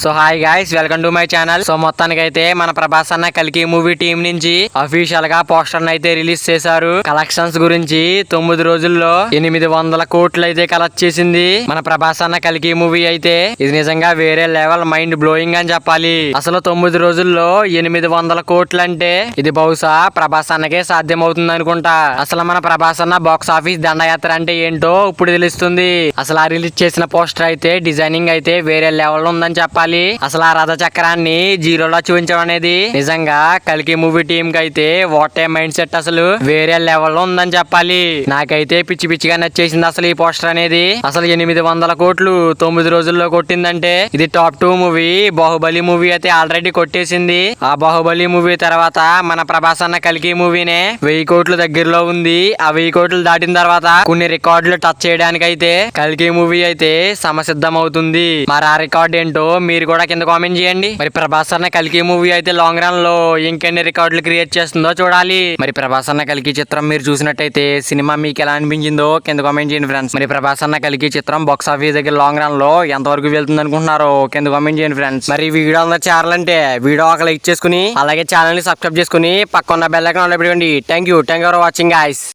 So hi guys welcome to my channel so మొత్తానికి అయితే మన ప్రభాస్ అన్న కలికి మూవీ టీం నుంచి అఫీషియల్గా పోస్టర్ అయితే రిలీజ్ చేశారు. కలెక్షన్స్ గురించి తొమ్మిది రోజుల్లో ఎనిమిది వందల కోట్లు అయితే కలెక్ట్ చేసింది మన ప్రభాస్ అన్న కలికి మూవీ అయితే. ఇది నిజంగా వేరే లెవెల్ మైండ్ బ్లోయింగ్ అని చెప్పాలి. అసలు తొమ్మిది రోజుల్లో ఎనిమిది వందల కోట్లు అంటే ఇది బహుశా ప్రభాస్ అన్నకే సాధ్యం అవుతుంది అనుకుంటా. అసలు మన ప్రభాస్ అన్న బాక్స్ ఆఫీస్ దండయాత్ర అంటే ఏంటో ఇప్పుడు తెలుస్తుంది. అసలు ఆ రిలీజ్ చేసిన పోస్టర్ అయితే డిజైనింగ్ అయితే వేరే లెవెల్ ఉందని చెప్పాలి. అసలు ఆ రథ చక్రాన్ని జీరోలో చూపించడం అనేది నిజంగా కలికి మూవీ టీం కి అయితే వాటే మైండ్ సెట్ అసలు. వేరే లెవెల్లో ఉందని చెప్పాలి. నాకైతే పిచ్చి పిచ్చిగా నచ్చేసింది అసలు ఈ పోస్టర్ అనేది. అసలు ఎనిమిది వందల కోట్లు తొమ్మిది రోజుల్లో కొట్టిందంటే ఇది top two movie Baahubali movie అయితే ఆల్రెడీ కొట్టేసింది. ఆ బాహుబలి మూవీ తర్వాత మన ప్రభాస్ అన్న కలికి మూవీనే వెయ్యి కోట్లు దగ్గరలో ఉంది. ఆ వెయ్యి కోట్లు దాటిన తర్వాత కొన్ని రికార్డులు టచ్ చేయడానికి అయితే కలికి మూవీ అయితే సమసిద్ధం అవుతుంది మరి ఆ రికార్డ్ ఏంటో మీరు మీరు కూడా కింద కామెంట్ చేయండి. మరి ప్రభాస్ అన్న కలికి మూవీ అయితే లాంగ్ రన్లో ఇంకెన్ని రికార్డులు క్రియేట్ చేస్తుందో చూడాలి. మరి ప్రభాస్ అన్న కలికి చిత్రం మీరు చూసినట్టయితే సినిమా మీకు ఎలా అనిపించిందో కింద కామెంట్ చేయండి ఫ్రెండ్స్ మరి ప్రభాస్ అన్న కలికి చిత్రం బాక్స్ ఆఫీస్ దగ్గర లాంగ్ రన్లో ఎంత వరకు వెళ్తుంది అనుకుంటున్నారో కింద కామెంట్ చేయండి ఫ్రెండ్స్ మరి వీడియో అందరూ చేరాలంటే వీడియో ఒక లైక్ చేసుకుని అలాగే ఛానల్ని సబ్స్క్రైబ్ చేసుకుని పక్కన bell icon thank you thank you for watching guys